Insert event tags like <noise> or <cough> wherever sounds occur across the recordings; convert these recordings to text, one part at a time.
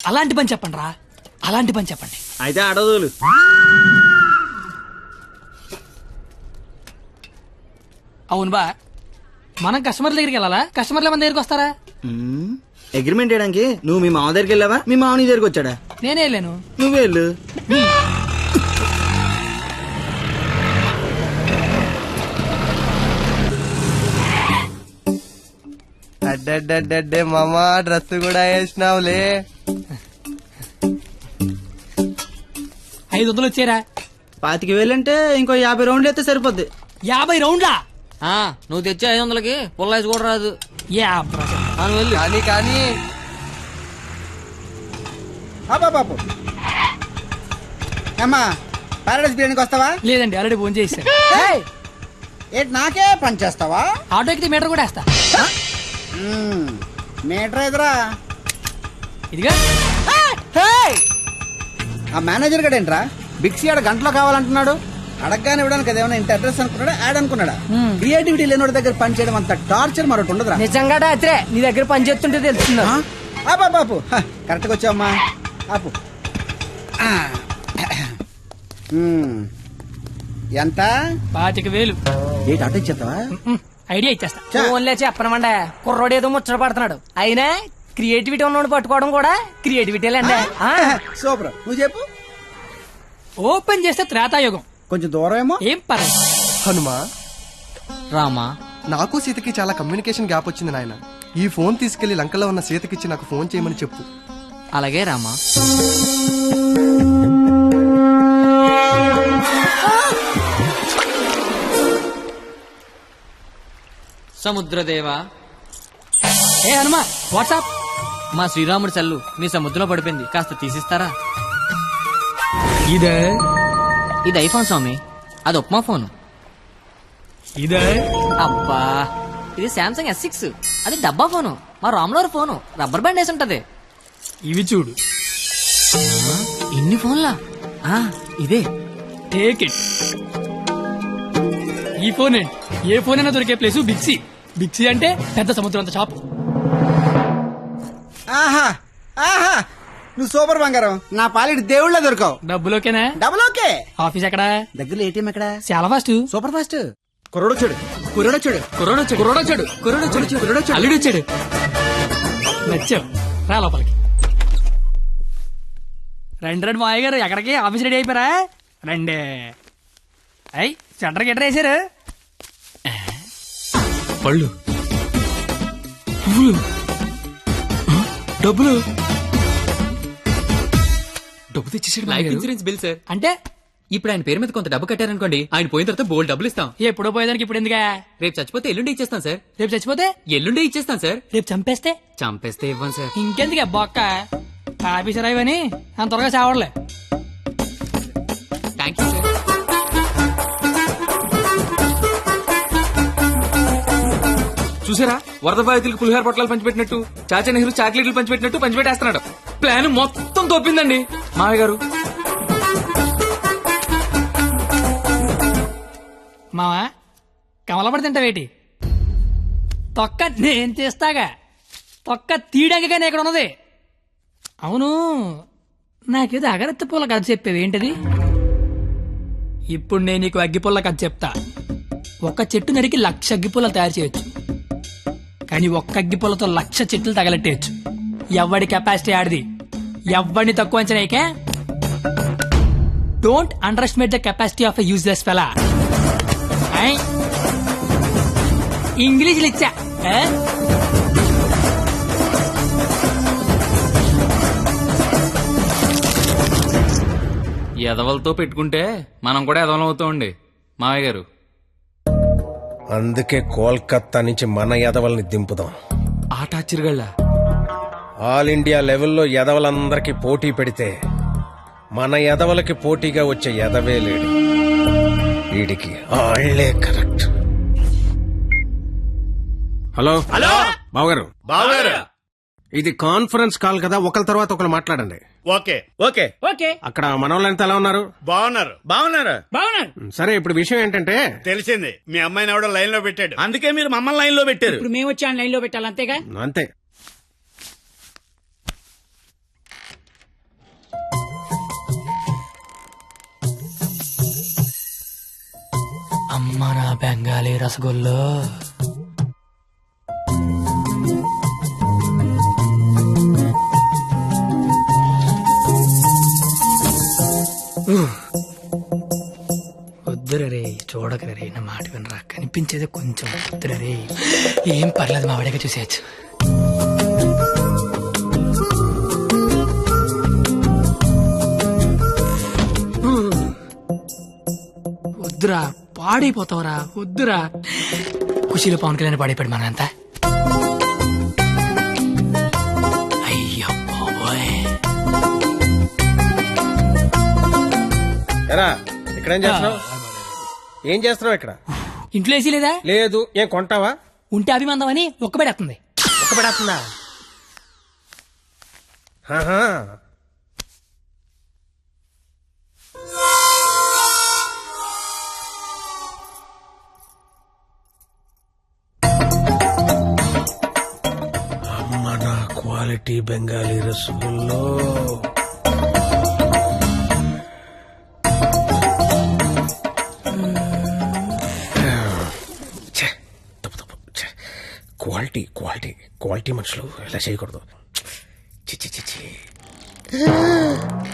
అలాంటి పని చెప్పండి రా అలాంటి పని చెప్పండి. అయితే అడదులు అవును బా. మనం కస్టమర్ల దగ్గరికి వెళ్ళాలా? కస్టమర్ల మన దగ్గరికి వస్తారా? అగ్రిమెంట్ చేయడానికి నువ్వు మీ మామ దగ్గరికి వెళ్ళావా? మీ మామ నీ దగ్గరికి వచ్చాడా? నేనే వెళ్ళాను. నువ్వే వెళ్ళు. అడ్డడ్డడ్డే మామా డ్రెస్ కూడా వేసినావులే. ఐదు వందలు వచ్చారా పాతికి వేలంటే ఇంకో యాభై రౌండ్లు అయితే సరిపోద్ది. యాభై రౌండ్లా? ఆ, నువ్వు తెచ్చే ఐదు వందలకి పుల్లాయిస్ కూడా రాదు. యా ఆ, నువ్వు వెళ్ళు. కానీ కానీ. బాబు అమ్మా పారాడైస్ బిర్యానీకి వస్తావా? లేదండి ఆల్రెడీ ఫోన్ చేశాను. ఏయ్, ఏంటి నాకే పని చేస్తావా? ఆటో ఎక్కితే మీటర్ కూడా వేస్తా. మ్మ్, మీటర్ ఎదురా. ఇదిగా. ఆ మేనేజర్ గడు ఏంట్రా బిక్సీ ఆడ గంటలో కావాలంటున్నాడు. అడగగానే ఇవ్వడానికి అదేమన్నా ఇంత అడ్రస్ అనుకున్నాడా? యాడ్ అనుకున్నాడా? క్రియేటివిటీ లేనివాడి దగ్గర పని చేయడం అంత టార్చర్ మరొకటి ఉండదురా. నిజంగా రాత్రే నీ దగ్గర పని చేస్తుంటే తెలుస్తుంది. హ, కరెక్ట్గా వచ్చావమ్మా. ఆపు. ఎంత? పాతిక వేలు. ఏంటి అటు ఇచ్చేస్తావా? ఐడియా ఇచ్చేస్తా. ఫోన్లే చెప్పనమండ కుర్రోడు ఏదో ముచ్చట పడుతున్నాడు. అయినా క్రియేటివిటీ ఉన్నోడు పట్టుకోవడం కూడా క్రియేటివిటీలేండి ఆ? సూపర్. నువ్వు చెప్పు. ఓపెన్ చేస్తే త్రేతాయుగం. కొంచెం దూరం ఏమో. ఏం పర్లేదు హనుమా? రామా? నాకు సీతకి చాలా కమ్యూనికేషన్ గ్యాప్ వచ్చింది నాయన. ఈ ఫోన్ తీసుకెళ్ళి లంకలో ఉన్న సీతకిచ్చి నాకు ఫోన్ చేయమని చెప్పు. అలాగే రామా. సముద్రదేవా. ఏ హనుమా వాట్సాప్? మా శ్రీరాముడి చల్లు మీ సముద్రంలో పడిపోయింది. కాస్త తీసిస్తారా? ఇదే? ఇది ఐఫోన్ స్వామి. అది ఉప్మా ఫోన్. ఇదే? అబ్బా ఇది శాంసంగ్ ఎస్ సిక్స్. అది డబ్బా ఫోను. మా రామ్లోర్ ఫోను. రబ్బర్ బ్యాండ్ వేసి ఉంటది. ఇవి చూడు. ఇన్ని ఫోన్లా? ఆ, ఇదే. టేక్ ఇట్ ఈ ఫోన్. ఏ ఫోన్ అయినా దొరికే ప్లేస్ బిక్సీ. బిక్సీ అంటే పెద్ద సముద్రం అంత షాప్ ఆహా ఆహా. నువ్వు సూపర్ బంగారం. నా పాలిటి దేవుళ్ళ దొరకవు. డబ్బులోకేనా? Double okay. ఆఫీస్ ఎక్కడ? దగ్గరలో ఏటీఎం ఎక్కడ? చాలా ఫాస్ట్ సూపర్ ఫాస్ట్. కుర్రోడొచ్చాడు. కుర్రోడొచ్చాడు. కుర్రోడొచ్చాడు. కుర్రోడొచ్చాడు. కుర్రోడొచ్చాడు. కుర్రోడొచ్చాడు. అల్లుడు వచ్చాడు నచ్చావు. రా లోపలికి. రండి రండి మాయ గారు. ఎక్కడికి? ఆఫీస్ రెడీ అయిపోయారా? రండి. అయ్యి సెంటర్ గిట్టర్ వేసారు పళ్ళు. పువ్వులు. డబ్బులు? డబ్బు తెచ్చేసాడు లైఫ్ ఇన్సూరెన్స్ బిల్ సార్ అంటే? ఇప్పుడు ఆయన పేరు మీద కొంత డబ్బు కట్టారనుకోండి ఆయన పోయిన తర్వాత బోల్డ్ డబ్బులు ఇస్తాం. ఎప్పుడో పోయేదానికి ఇప్పుడు ఎందుగా రేపు చచ్చిపోతే ఎల్లుండి ఇచ్చేస్తాం సార్ రేపు చచ్చిపోతే? ఎల్లుండి ఇచ్చేస్తాం సార్ రేపు చంపేస్తే? చంపేస్తే ఇవ్వం సార్ ఇంకెందుకు బొక్క? ఆఫీసర్ అయ్యని అంత త్వరగా చావడలే థ్యాంక్ యూ సార్ చూసారా? వరద బాధితులకు పులిహార పొట్లాలు పంచిపెట్టినట్టు చాచా నెహ్రూ చాక్లెట్లు పంచిపెట్టినట్టు పంచిపెట్టేస్తున్నాడు. ప్లాన్ మొత్తం తోపిందండి. మామయ్య గారు. మావా కమలపడి తింటావేటి? తొక్క నేను తీస్తాగా. తొక్క తీయడానికి కానీ ఇక్కడ ఉన్నది. అవును నాకేదో అగరత్తి పూల కథ చెప్పేవి ఏంటది? ఇప్పుడు నేను నీకు అగ్గిపుల్ల కథ చెప్తా. ఒక చెట్టు నరికి లక్ష అగ్గిపుల్ల తయారు చేయొచ్చు. కానీ ఒక్క అగ్గిపుల్లతో లక్ష చెట్లు తగలెట్టేయచ్చు. ఎవడి కెపాసిటీ ఆడిది? ఎవ్వడిని తక్కువ అంచనాయికే don't underestimate the capacity of a useless fellow English ఇచ్చా. ఎదవలతో పెట్టుకుంటే మనం కూడా ఎదవలం అవుతామండి. మావయ్య గారు. అందుకే కోల్కత్తా నుంచి మన ఎదవల్ని దింపుదాం. ఆట ఆశ్చర్యగళ్ళ ఆల్ ఇండియా లెవెల్లో ఎదవలందరికీ పోటీ పెడితే మన ఎదవలకి పోటీగా వచ్చే ఎదవే లేడు. వీడికి ఆళ్ళే కరెక్ట్. హలో? హలో? బావగారు? బావగారు? ఇది కాన్ఫరెన్స్ కాల్ కదా ఒకరి తర్వాత ఒకరు మాట్లాడండి. ఓకే. ఓకే. ఓకే. అక్కడ మనోళ్ళంతా ఎలా ఉన్నారు? బాగున్నారు. బాగున్నారు? బాగున్నారు. సరే ఇప్పుడు విషయం ఏంటంటే తెలిసింది. మీ అమ్మాయిని ఎవడో లైన్లో పెట్టాడు. అందుకే మీరు మమ్మల్ని లైన్లో పెట్టారు. ఇప్పుడు మేము వచ్చాను లైన్లో పెట్టాలి అంతేగా? అంతే. అమ్మ నా బెంగాలీ రసగుల్లో చూడకరే రే నా మాట వినరా? కనిపించేది కొంచెం వద్దురా రే ఏం పర్లేదు మా వాడిగా చూసేయచ్చు. వద్దురా పాడైపోతావురా వద్దురా. ఖుషీలో పవన్ కళ్యాణ్ పాడైపోయాడు మనంతా అయ్యో బాబోయ్. ఎరా చేస్తున్నావు? ఏం చేస్తున్నావు ఇక్కడ? ఇంట్లో వేసి లేదా? లేదు. ఏం కొంటావా? ఉంటే అభిమందం అని ఒక్కబడేస్తుంది. ఒక్క పడేస్తుందా ఆహా. అమ్మ నా క్వాలిటీ బెంగాలీ రసగుల్లో. క్వాలిటీ క్వాలిటీ క్వాలిటీ మనుషులు ఇలా చేయకూడదు. చిచ్చి చిచ్చి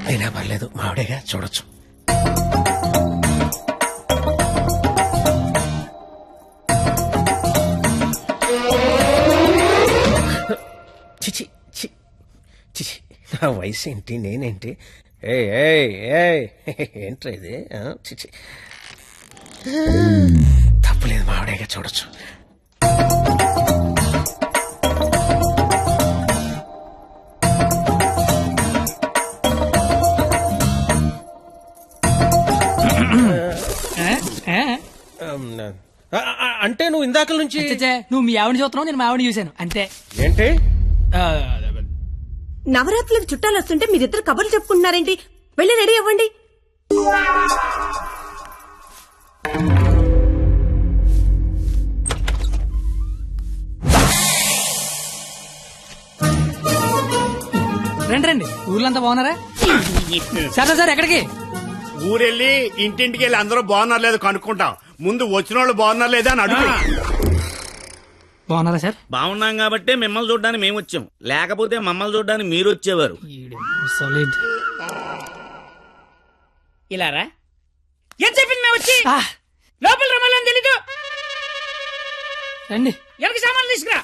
అయినా పర్లేదు మావిడేగా చూడొచ్చు. చిచి చి చిచి నా వయసు ఏంటి నేనేంటి? ఏ ఏ ఏంట్రా ఇది? చిచి తప్పలేదు మావిడేగా చూడొచ్చు. అంటే నువ్వు ఇందాక నుంచి చచ్చే, నువ్వు మీ ఆవిడ చూస్తున్నావు నేను మా ఆవిడ చూశాను. అంతే. ఏంటి? ఆ, నవరాత్రులకు చుట్టాలు వస్తుంటే మీరిద్దరు కబుర్లు చెప్పుకుంటున్నారేంటి? వెళ్ళి రెడీ అవ్వండి. రండి రండి. ఊర్లంతా బాగున్నారా? సార్ సార్, సార్ ఎక్కడికి? ఊరెళ్ళి ఇంటింటికి వెళ్ళి అందరూ బాగున్నారు లేదు కనుక్కుంటాం. ముందు వచ్చిన వాళ్ళు బాగున్నారు లేదా అని అడుగు. బాగున్నారా సార్? బాగున్నాం కాబట్టి మిమ్మల్ని చూడడానికి మేము వచ్చాం. లేకపోతే మమ్మల్ని చూడడానికి మీరు వచ్చేవారు. సాలిడ్ ఇలారా ఏం చెప్పింది మేము వచ్చి లోపల రమ్మాలని తెలీదు. రండి. ఎవరికి సామాన్లు తీసుకురా?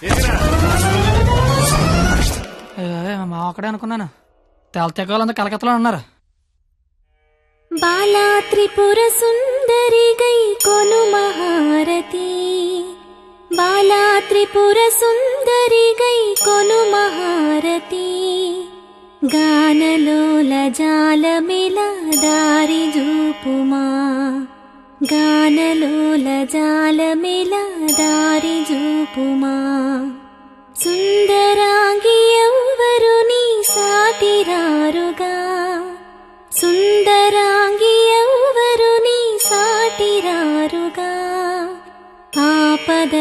మా ఒక్కడే అనుకున్నాను. తెలతెక్కలంతా కలకత్తలో ఉన్నారు. బాలా త్రిపుర సుందరి గై కొను మహారతి బాలా త్రిపుర సుందరి గై కొను మహారతి గానలోల జాలమిల దారి జూపుమా గానలోల జాలమిల దారి జూపుమా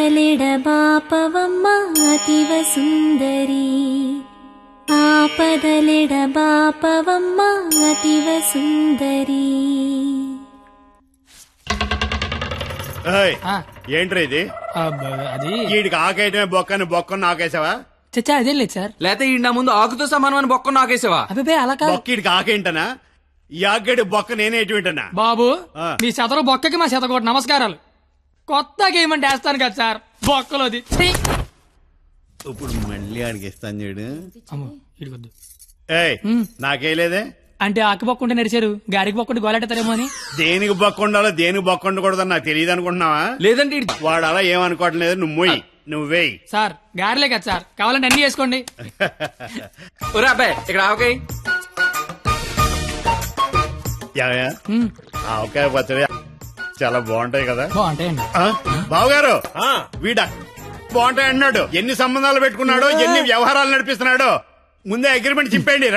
ఆపదలిడ బాపవమ్మ అతివ సుందరి. ఆపదలిడ బాపవమ్మ అతివ సుందరి. ఏయ్, ఆ, ఏంట్రా ఇది? అది వీడికి ఆకేయటమే బొక్కని బొక్కను నాకేసావా చచ్చా అదేం లేదు సార్. లేకపోతే ఈ నా ముందు ఆకుతో సమానం అని బొక్క నాకేసావా అబ్బాయి అలా కాదు. బొక్క వీడికి ఆకేంటనా ఈ ఆకేడు బొక్క నేనే ఎటువంటనా బాబు ఆ. మీ శతరు బొక్కకి మా శతకోటి నమస్కారాలు. కొత్త గేమ్ అంటే వేస్తాను కదా సార్. బొక్కలోది! ఇప్పుడు మళ్ళీ ఆడికి ఇస్తాను చూడు. అమ్మో ఇడికొద్దు ఏయ్ నాకేలేదే అంటే ఆకు బొక్క ఉంటే నడిచారు. గారికి బొక్క ఉంటే గోలెట్టారేమో అని. దేనికి బొక్క ఉండాలో దేనికి బొక్క ఉండకూడదని నాకు తెలియదు అనుకుంటున్నావా? లేదంటే ఈడు- వాడు అలా ఏమనుకోవట్లేదు నువ్వు మొయ్యి నువ్వు వేయి. సార్ గారిలే కదా సార్. కావాలంటే అన్ని చేసుకోండి <laughs> ఒరే అబ్బాయి ఇక్కడ ఆవకాయ? ఆవకాయ పచ్చడి. చాలా బాగుంటాయి కదా. బాగుంటాయండి. ఆ? బావగారు వీడ. బాగుంటాయి అన్నాడు ఎన్ని సంబంధాలు పెట్టుకున్నాడో ఎన్ని వ్యవహారాలు నడిపిస్తున్నాడో. ముందే అగ్రిమెంట్ చింపేయండి.